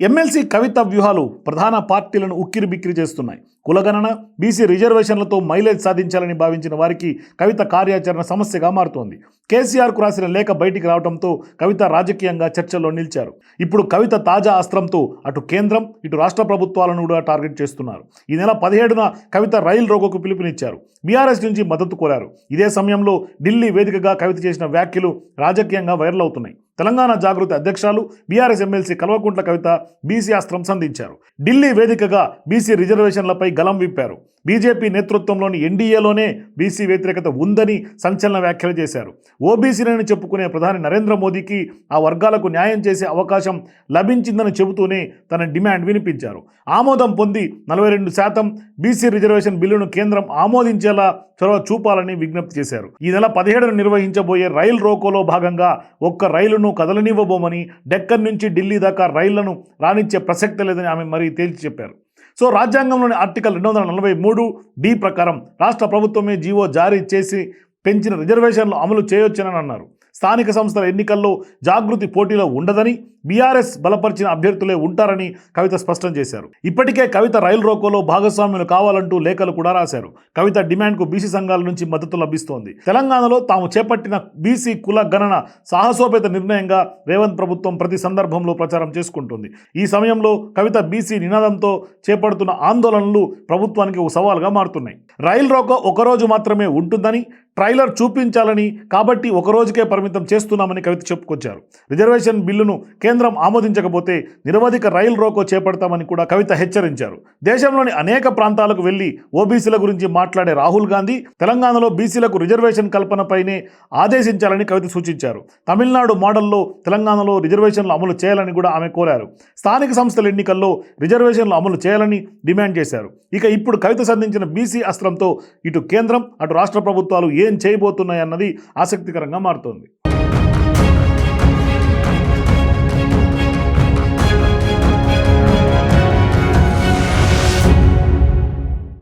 MLC కవిత వ్యూహాలు ప్రధాన పార్టీలను ఉక్కిరిబిక్కిరి చేస్తున్నాయి. కులగణన బీసీ రిజర్వేషన్లతో మైలేజ్ సాధించాలని భావించిన వారికి కవిత కార్యాచరణ సమస్యగా మారుతోంది. కేసీఆర్కు రాసిన లేఖ బయటికి రావడంతో కవిత రాజకీయంగా చర్చల్లో నిలిచారు. ఇప్పుడు కవిత తాజా అస్త్రంతో అటు కేంద్రం ఇటు రాష్ట్ర ప్రభుత్వాలను కూడా టార్గెట్ చేస్తున్నారు. ఈ నెల పదిహేడున కవిత రైలు రోగకు పిలుపునిచ్చారు. బీఆర్ఎస్ నుంచి మద్దతు కోరారు. ఇదే సమయంలో ఢిల్లీ వేదికగా కవిత చేసిన వ్యాఖ్యలు రాజకీయంగా వైరల్ అవుతున్నాయి. తెలంగాణ జాగృతి అధ్యక్షులు BRS MLC Kalvakuntla Kavitha BC అస్త్రం సంధించారు. ఢిల్లీ వేదికగా బీసీ రిజర్వేషన్లపై గలం విప్పారు. బీజేపీ నేతృత్వంలోని ఎన్డీఏలోనే బీసీ వ్యతిరేకత ఉందని సంచలన వ్యాఖ్యలు చేశారు. ఓబీసీలని చెప్పుకునే ప్రధాని నరేంద్ర మోదీకి ఆ వర్గాలకు న్యాయం చేసే అవకాశం లభించిందని చెబుతూనే తన డిమాండ్ వినిపించారు. ఆమోదం పొంది నలభై రెండు శాతం బీసీ రిజర్వేషన్ బిల్లును కేంద్రం ఆమోదించేలా చొరవ చూపాలని విజ్ఞప్తి చేశారు. ఈ నెల పదిహేడును నిర్వహించబోయే రైలు రోకోలో భాగంగా ఒక్క రైలును కదలనివ్వబోమని డెక్కన్ నుంచి ఢిల్లీ దాకా రైళ్ళను రాణించే ప్రసక్తి లేదని ఆమె మరీ తేల్చి చెప్పారు. సో రాజ్యాంగంలోని ఆర్టికల్ రెండు వందల నలభై మూడు డి ప్రకారం రాష్ట్ర ప్రభుత్వమే జీవో జారీ చేసి పెంచిన రిజర్వేషన్లు అమలు చేయొచ్చని అన్నారు. స్థానిక సంస్థల ఎన్నికల్లో జాగృతి పోటీలో ఉండదని బీఆర్ఎస్ బలపరిచిన అభ్యర్థులే ఉంటారని కవిత స్పష్టం చేశారు. ఇప్పటికే కవిత రైలు రోకోలో భాగస్వామ్యులు కావాలంటూ లేఖలు కూడా రాశారు. కవిత డిమాండ్కు బీసీ సంఘాల నుంచి మద్దతు లభిస్తోంది. తెలంగాణలో తాము చేపట్టిన బీసీ కుల గణన సాహసోపేత నిర్ణయంగా రేవంత్ ప్రభుత్వం ప్రతి సందర్భంలో ప్రచారం చేసుకుంటుంది. ఈ సమయంలో కవిత బీసీ నినాదంతో చేపడుతున్న ఆందోళనలు ప్రభుత్వానికి ఒక సవాల్గా మారుతున్నాయి. రైలు రోకో ఒకరోజు మాత్రమే ఉంటుందని ట్రైలర్ చూపించాలని కాబట్టి ఒక రోజుకే పరిమితం చేస్తున్నామని కవిత చెప్పుకొచ్చారు. రిజర్వేషన్ బిల్లును కేంద్రం ఆమోదించకపోతే నిరవధిక రైలు రోకో చేపడతామని కూడా కవిత హెచ్చరించారు. దేశంలోని అనేక ప్రాంతాలకు వెళ్ళి ఓబీసీల గురించి మాట్లాడే రాహుల్ గాంధీ తెలంగాణలో బీసీలకు రిజర్వేషన్ కల్పనపైనే ఆదేశించాలని కవిత సూచించారు. తమిళనాడు మోడల్లో తెలంగాణలో రిజర్వేషన్లు అమలు చేయాలని కూడా ఆమె కోరారు. స్థానిక సంస్థల ఎన్నికల్లో రిజర్వేషన్లు అమలు చేయాలని డిమాండ్ చేశారు. ఇక ఇప్పుడు కవిత సంధించిన బీసీ అస్త్రంతో ఇటు కేంద్రం అటు రాష్ట్ర ప్రభుత్వాలు ఏ చేయబోతున్నాయన్నది ఆసక్తికరంగా మారుతోంది.